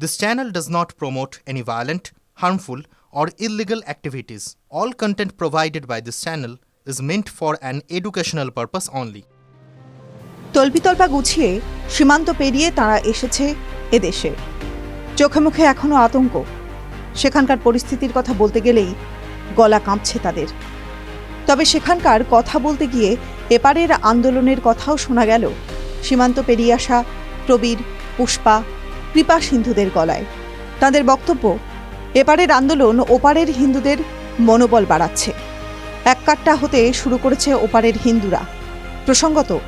This channel does not promote any violent, harmful, or illegal activities. All content provided by this channel is meant for an educational purpose only. তল্পিতল্পা গুছিয়ে সীমান্ত পেরিয়ে তারা এসেছে এদেশে চোখে মুখে এখনও আতঙ্ক সেখানকার পরিস্থিতির কথা বলতে গেলেই গলা কাঁপছে তাদের তবে সেখানকার কথা বলতে গিয়ে এপারের আন্দোলনের কথাও শোনা গেল সীমান্ত পেরিয়ে আসা প্রবীর পুষ্পা কৃপা সিন্ধুদের গলায়। তাদের বক্তব্য, এপারের আন্দোলন ওপারের হিন্দুদের মনোবল বাড়াচ্ছে। এককাট্টা হতে শুরু করেছে ওপারের হিন্দুরা। প্রসঙ্গত,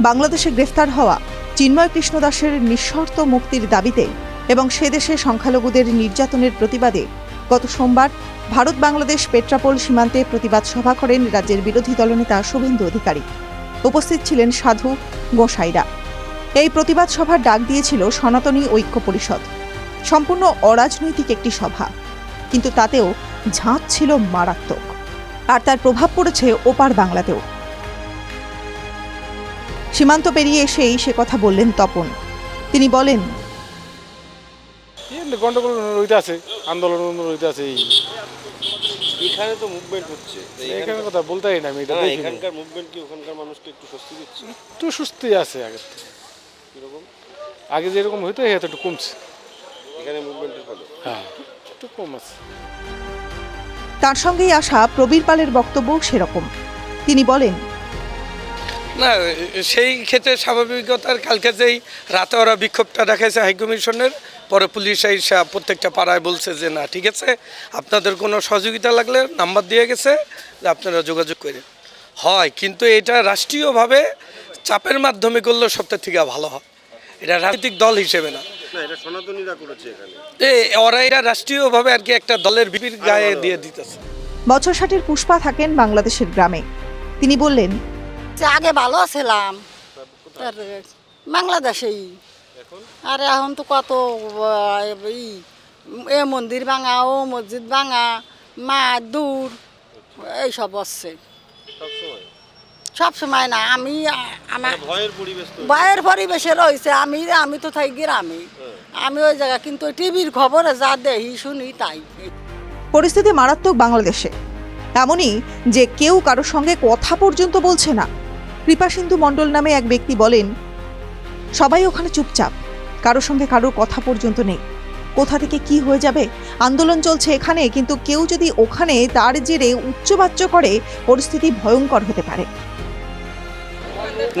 বাংলাদেশে গ্রেফতার হওয়া চিন্ময় কৃষ্ণদাসের নিঃশর্ত মুক্তির দাবিতে এবং সে দেশে সংখ্যালঘুদের নির্যাতনের প্রতিবাদে গত সোমবার ভারত বাংলাদেশ পেট্রাপোল সীমান্তে প্রতিবাদ সভা করেন রাজ্যের বিরোধী দলনেতা শুভেন্দু অধিকারী। উপস্থিত ছিলেন সাধু গোসাইরা। এই প্রতিবাদ সভার ডাক দিয়েছিল সনাতনী ঐক্য পরিষদ। সম্পূর্ণ অরাজনৈতিক একটি সভা। কিন্তু তাতেও ঝাঁজ ছিল মারাত্মক। আর তার প্রভাব পড়েছে ওপার বাংলাতেও। সীমান্ত পেরিয়ে এসেই সে কথা বললেন তপন। তিনি বলেন গন্ডগোল রইতে আছে আন্দোলন রইতে আছে এই। এখানে তো মুভমেন্ট হচ্ছে। এখানে কথা বলতেই না আমি এটা এখানকার মুভমেন্ট কি ওখানকার মানুষকে একটু স্বস্তি দিচ্ছে? একটু সুস্থই আছে আগের থেকে। আগে যেরকম হইতো এত একটু কমছে। এখানে মুভমেন্টের ফলে হ্যাঁ একটু কম আছে। তার সঙ্গেই আসা প্রবীর পালের বক্তব্য সেরকম। তিনি বলেন না সেই ক্ষেত্রে স্বাভাবিকতার কালকে যেই রাতে ওরা বিক্ষোভটা দেখাইছে হাইকমিশনের পরে পুলিশ এসে প্রত্যেকটা পাড়ায় বলছে যে না ঠিক আছে আপনাদের কোনো সহযোগিতা লাগলে নাম্বার দিয়ে গেছে যে আপনারা যোগাযোগ করেন। হয় কিন্তু এটা রাষ্ট্রীয়ভাবে চাপের মাধ্যমে করলে সবথেকে থেকে ভালো হয়। এটা রাজনৈতিক দল হিসেবে না। না এটা সনাতনীরা করেছে এখানে। এ ওরা এটা রাষ্ট্রীয়ভাবে আর কি একটা দলের বিপির গায়ে দিয়ে দিতেছে। বছর ষাটের পুষ্পা থাকেন বাংলাদেশের গ্রামে। তিনি বললেন যে আগে ভালো ছিলাম বাংলাদেশেই। আর এখন তো কত ই, এ মন্দির ভাঙা ও মসজিদ ভাঙা মা দূর এইসব হচ্ছে। সব সময় না আমি আমার ভয়ের পরিবেশ রয়েছে আমি আমি তো থাকি গ্রামে। আমি ওই জায়গা কিন্তু টিভির খবরে যা দেখি শুনি তাই। পরিস্থিতি মারাত্মক বাংলাদেশে। এমনই যে কেউ কারোর সঙ্গে কথা পর্যন্ত বলছে না। কৃপা সিন্ধু মণ্ডল নামে এক ব্যক্তি বলেন সবাই ওখানে চুপচাপ। কারোর সঙ্গে কারোর কথা পর্যন্ত নেই। কোথা থেকে কি হয়ে যাবে? আন্দোলন চলছে এখানে কিন্তু কেউ যদি ওখানে তার জেরে উচ্চবাচ্য করে পরিস্থিতি ভয়ঙ্কর হতে পারে।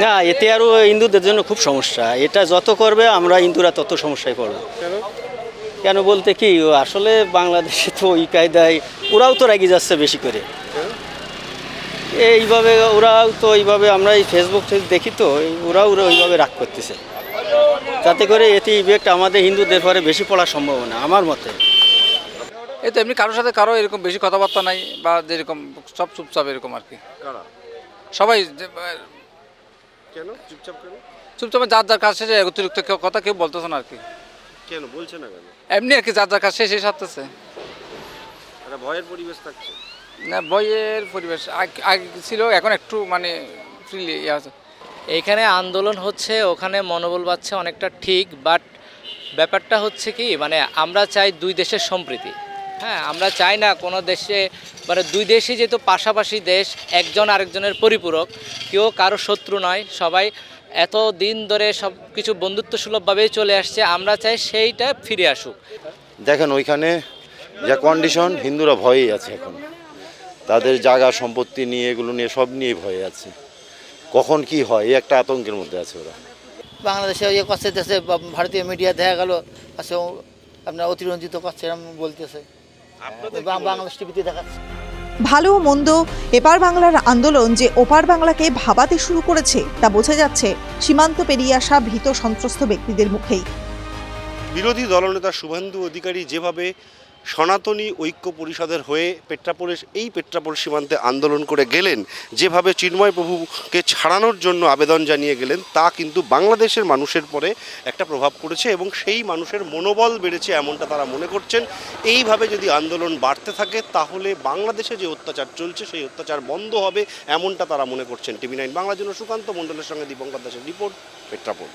না এতে আরও হিন্দুদের জন্য খুব সমস্যা। এটা যত করবে আমরা হিন্দুরা তত সমস্যায় পড়ব। কেন? বলতে কি আসলে বাংলাদেশে তো ওই কায়দায় ওরাও তো রাগি যাচ্ছে বেশি করে। এইভাবে ওরাও তো এইভাবে আমরা এই ফেসবুক থেকে দেখি তো ওরাও ওরা ওইভাবে রাগ করতেছে। তাতে করে এতে ইফেক্ট আমাদের হিন্দুদের পরে বেশি পড়ার সম্ভাবনা আমার মতে। এই তো এমনি কারোর সাথে কারও এরকম বেশি কথাবার্তা নাই বা যেরকম সব চুপচাপ এরকম আর কি। সবাই কেন? চুপচাপ কেন? চুপচাপ যার যার কাছে যে অতিরিক্ত কেউ কথা কেউ বলতেছে না আর কি। কেন? বলছে না কেন? এমনি আর কি যার যার কাছে সে সারতেছে। একটা ভয়ের পরিবেশ থাকছে। না বইয়ের পরিবেশ। আগ- আগে ছিল এখন একটু মানে ফ্রিলি ইয়ে আছে। এইখানে আন্দোলন হচ্ছে ওখানে মনোবল বাড়ছে অনেকটা ঠিক বাট ব্যাপারটা হচ্ছে কি মানে আমরা চাই দুই দেশের সম্প্রীতি। হ্যাঁ আমরা চাই না কোনো দেশে মানে দুই দেশই যেহেতু পাশাপাশি দেশ একজন আরেকজনের পরিপূরক কেউ কারও শত্রু নয় সবাই এত দিন ধরে সব কিছু বন্ধুত্ব সুলভভাবেই চলে আসছে আমরা চাই সেইটা ফিরে আসুক। দেখেন ওইখানে যা কন্ডিশন হিন্দুরা ভয়েই আছে এখন। তাদের জায়গা সম্পত্তি নিয়ে এগুলো নিয়ে সব নিয়ে ভয়ে আছে। কখন কি হয় এই একটা আতঙ্কের মধ্যে আছে ওরা। বাংলাদেশে ইয়ে করছে দেশে ভারতীয় মিডিয়া দেখা গেল আছে আপনার অতিরঞ্জিত করছে এরকম বলতেছে। বাংলাদেশ টিভিতে দেখাচ্ছে। ভালো মন্দ এপার বাংলার আন্দোলন যে ওপার বাংলাকে ভাবাতে শুরু করেছে তা বোঝা যাচ্ছে সীমান্ত পেরিয়ে আসা ভীত সন্ত্রস্ত ব্যক্তিদের মুখেই। বিরোধী দলনেতা শুভেন্দু অধিকারী যেভাবে সনাতনী ঐক্য পরিষদের হয়ে পেট্রাপোলের এই পেট্রাপোল সীমান্তে আন্দোলন করে গেলেন, যেভাবে চিন্ময় প্রভুকে ছাড়ানোর জন্য আবেদন জানিয়ে গেলেন, তা কিন্তু বাংলাদেশের মানুষের পরে একটা প্রভাব পড়েছে এবং সেই মানুষের মনোবল বেড়েছে এমনটা তারা মনে করছেন। এইভাবে যদি আন্দোলন বাড়তে থাকে, তাহলে বাংলাদেশে যে অত্যাচার চলছে, সেই অত্যাচার বন্ধ হবে এমনটা তারা মনে করছেন। টিভি নাইন বাংলার জন্য সুকান্ত মণ্ডলের সঙ্গে দীপঙ্কর দাসের রিপোর্ট, পেট্রাপোল।